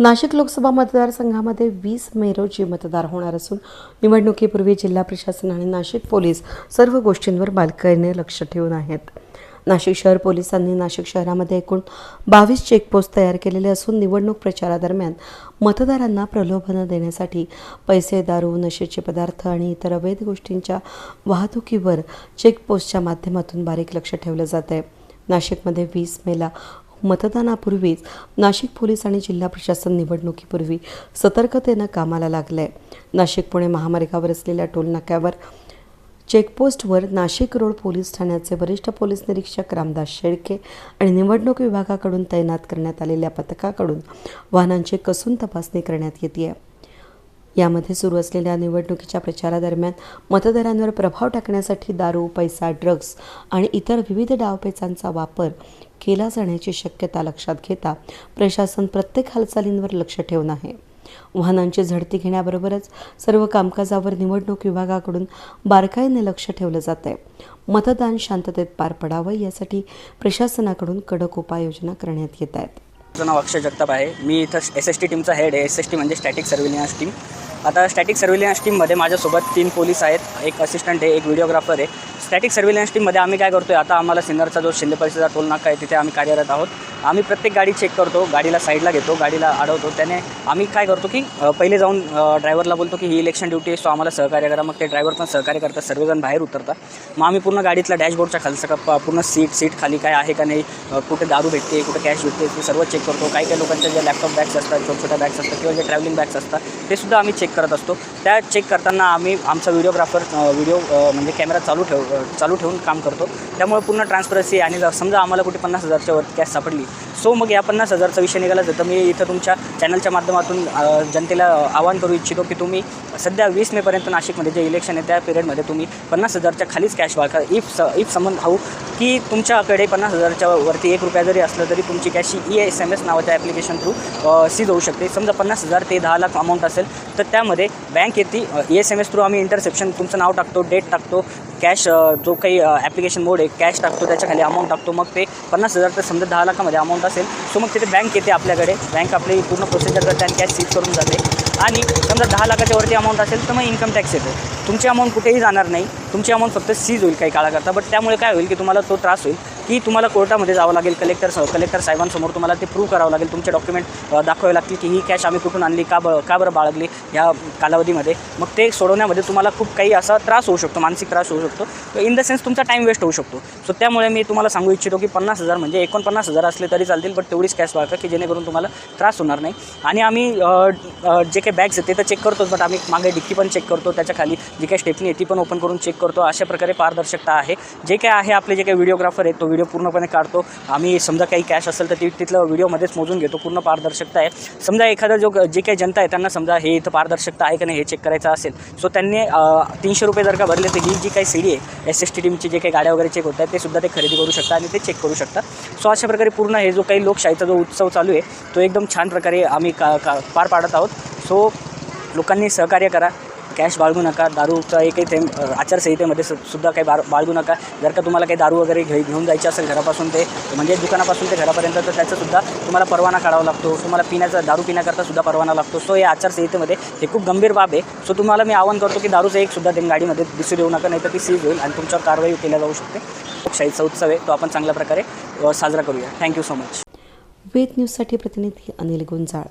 नाशिक लोकसभा मतदारसंघामध्ये वीस मे रोजी मतदार होणार असून निवडणुकीपूर्वी जिल्हा प्रशासन आणि नाशिक पोलीस सर्व गोष्टींवर बालकाईने लक्ष ठेवून आहेत. नाशिक शहर पोलिसांनी नाशिक शहरामध्ये एकूण बावीस चेकपोस्ट तयार केलेले असून निवडणूक प्रचारादरम्यान मतदारांना प्रलोभनं देण्यासाठी पैसे दारू नशेचे पदार्थ आणि इतर अवैध गोष्टींच्या वाहतुकीवर चेकपोस्टच्या माध्यमातून बारीक लक्ष ठेवलं जात आहे नाशिकमध्ये वीस मेला मतदानापूर्वीच नाशिक पोलीस आणि जिल्हा प्रशासन निवडणुकीपूर्वी सतर्कतेनं कामाला लागलंय. नाशिक पुणे महामार्गावर असलेल्या टोलनाक्यावर चेकपोस्टवर नाशिक रोड पोलीस ठाण्याचे वरिष्ठ पोलीस निरीक्षक रामदास शेळके आणि निवडणूक विभागाकडून तैनात करण्यात आलेल्या पथकाकडून वाहनांची कसून तपासणी करण्यात येते आहे यामध्ये सुरू असलेल्या निवडणुकीच्या प्रचारादरम्यान मतदारांवर प्रभाव टाकण्यासाठी दारू पैसा ड्रग्ज आणि इतर विविध डावपेचांचा वापर केला जाण्याची शक्यता लक्षात घेता प्रशासन प्रत्येक हालचालींवर लक्ष ठेवून आहे. वाहनांची झडती घेण्याबरोबरच सर्व कामकाजावर निवडणूक विभागाकडून बारकाईने लक्ष ठेवलं जात आहे मतदान शांततेत पार पडावं यासाठी प्रशासनाकडून कडक उपाययोजना करण्यात येत आहेत. माझं नाव अक्षय जगताप आहे. मी इथं एस एस टी टीमचा हेड आहे. एस एस टी म्हणजे स्टॅटिक सर्व्हिलन्स टीम आता स्टॅटिक सर्व्हिलन्स टीममध्ये माझ्यासोबत तीन पोलीस आहेत. एक असिस्टंट आहे एक व्हिडिओग्राफर आहे. स्टॅटिक सर्व्हिलन्स टीममध्ये आम्ही काय करतो आता आम्हाला सिन्नरचा जो शिंदे परिसरचा टोल नाका आहे तिथे आम्ही कार्यरत आहोत. आम्ही प्रत्येक गाडी चेक करतो गाडीला साईडला घेतो गाडीला अडवतो. त्याने आम्ही काय करतो की पहिले जाऊन ड्रायव्हरला बोलतो की ही इलेक्शन ड्युटी आहे सो आम्हाला सहकार्य करा. मग ते ड्रायव्हर पण सहकार्य करतात सर्वजण बाहेर उतरतात. मग आम्ही पूर्ण गाडीतला डॅशबोर्डच्या खालचं का पूर्ण सीट सीट खाली काय आहे का नाही कुठे दारू भेटते कुठे कॅश भेटते ते सर्व चेक करतो. काही काही लोकांच्या ज्या लॅपटॉप बॅग्स असतात छोट्या छोट्या बॅग्स असतात किंवा जे ट्रॅव्हलिंग बॅग्स असतात ते सुद्धा आम्ही चेक करत असतो. त्या चेक करताना आम्ही आमचा व्हिडिओग्राफर व्हिडिओ म्हणजे कॅमेरा चालू ठेव चालू ठेवून काम करतो. त्यामुळे पूर्ण ट्रान्सपरन्सी आणि समजा आम्हाला कुठे पन्नास हजारच्या वर कॅश सापडली सो मग या पन्नास हजारचा विषय निघाला तर मी इथं तुमच्या चॅनलच्या माध्यमातून जनतेला आवाहन करू इच्छितो की तुम्ही सध्या वीस मेपर्यंत नाशिकमध्ये जे इलेक्शन आहे त्या पिरियडमध्ये तुम्ही पन्नास हजारच्या खालीच कॅश वाका इफ स इफ संबंध हाऊ की तुमच्याकडे पन्नास हजारच्या वरती एक रुपया जरी असलं तरी तुमची कॅश ही ई एस एम एस नावाच्या ॲप्लिकेशन थ्रू सीज होऊ शकते. समजा पन्नास हजार ते दहा लाख अमाऊंट असेल तर त्यामध्ये बँक येते E S M S through आम्ही इंटरसेप्शन तुमचं नाव टाकतो डेट टाकतो कॅश जो काही ॲप्लिकेशन मोड आहे कॅश टाकतो त्याच्याखाली अमाऊंट टाकतो. मग ते पन्नास हजार तर समजा दहा लाखामध्ये अमाऊंट असेल. सो मग तिथे बँक येते आपल्याकडे. बँक आपली पूर्ण प्रोसिजर करते आणि कॅश सीज करून जाते. आणि समजा दहा लाखाच्या वरती अमाऊंट असेल तर मग इन्कम टॅक्स येतो. तुमची अमाऊंट कुठेही जाणार नाही. तुमची अमाऊंट फक्त सीज होईल काही काळाकरता. बट त्यामुळे काय होईल की तुम्हाला तो त्रास होईल. की तुम्हाला कोर्टामध्ये जावं लागेल कलेक्टर कलेक्टर साहेबांसमोर तुम्हाला ते प्रूव्ह करावं लागेल तुमचे डॉक्युमेंट दाखवावे लागतील की ही कॅश आम्ही कुठून आणली का ब का बरं बाळगली ह्या कालावधीमध्ये. मग ते सोडवण्यामध्ये तुम्हाला खूप काही असा त्रास होऊ शकतो मानसिक त्रास होऊ शकतो. इन द सेन्स तुमचा टाईम वेस्ट होऊ शकतो. सो त्यामुळे मी तुम्हाला सांगू इच्छितो की पन्नास हजार म्हणजे एकोणपन्नास हजार असले तरी चालतील बट तेवढीच कॅश बाळगा की जेणेकरून तुम्हाला त्रास होणार नाही. आणि आम्ही जे काही बॅग्स आहेत ते तर चेक करतोच बट आम्ही मागे डिक्की पण चेक करतो त्याच्याखाली जी काही स्टेपनी आहे ती पण ओपन करून चेक करतो. अशा प्रकारे पारदर्शकता आहे. जे काय आहे आपले जे काही व्हिडिओग्राफर आहेत तो व्हिडिओ व्हिडिओ पूर्णपणे काढतो. आम्ही समजा काही कॅश असेल तर ती तिथलं व्हिडिओमध्येच मोजून घेतो. पूर्ण पारदर्शकता आहे. समजा एखादा जो जे काही जनता आहे त्यांना समजा हे इथं पारदर्शकता आहे का नाही हे चेक करायचं असेल सो त्यांनी तीनशे रुपये जर का भरले तर ही जी काही सी डी आहे एस एस टी टीमची जे काही गाड्या वगैरे चेक होत आहेत ते सुद्धा ते खरेदी करू शकतात आणि ते चेक करू शकतात. सो अशा प्रकारे पूर्ण हे जो काही लोकशाहीचा जो उत्सव चालू आहे तो एकदम छान प्रकारे आम्ही का का पार पाडत आहोत. सो लोकांनी सहकार्य करा. कॅश बाळगू नका दारूचा एकही थेंब आचारसंहितेमध्ये सु सुद्धा काही बाळ बाळगू नका. जर का तुम्हाला काही दारू वगैरे घे घेऊन जायचं असेल घरापासून ते म्हणजे दुकानापासून ते घरापर्यंत तर त्याचासुद्धा तुम्हाला परवाना काढावा लागतो. तुम्हाला पिण्याचा दारू पिण्याकरता सुद्धा परवाना लागतो. सो या आचारसंहितेमध्ये हे खूप गंभीर बाब आहे. सो तुम्हाला मी आवाहन करतो की दारूचं एक सुद्धा ते गाडीमध्ये दिसू देऊ नका नाही तर ती सीज होईल आणि तुमच्यावर कारवाई केल्या जाऊ शकते. लोकशाहीचा उत्सव आहे तो आपण चांगल्या प्रकारे साजरा करूया. थँक्यू सो मच वेद न्यूजसाठी प्रतिनिधी अनिल गुंजाळ.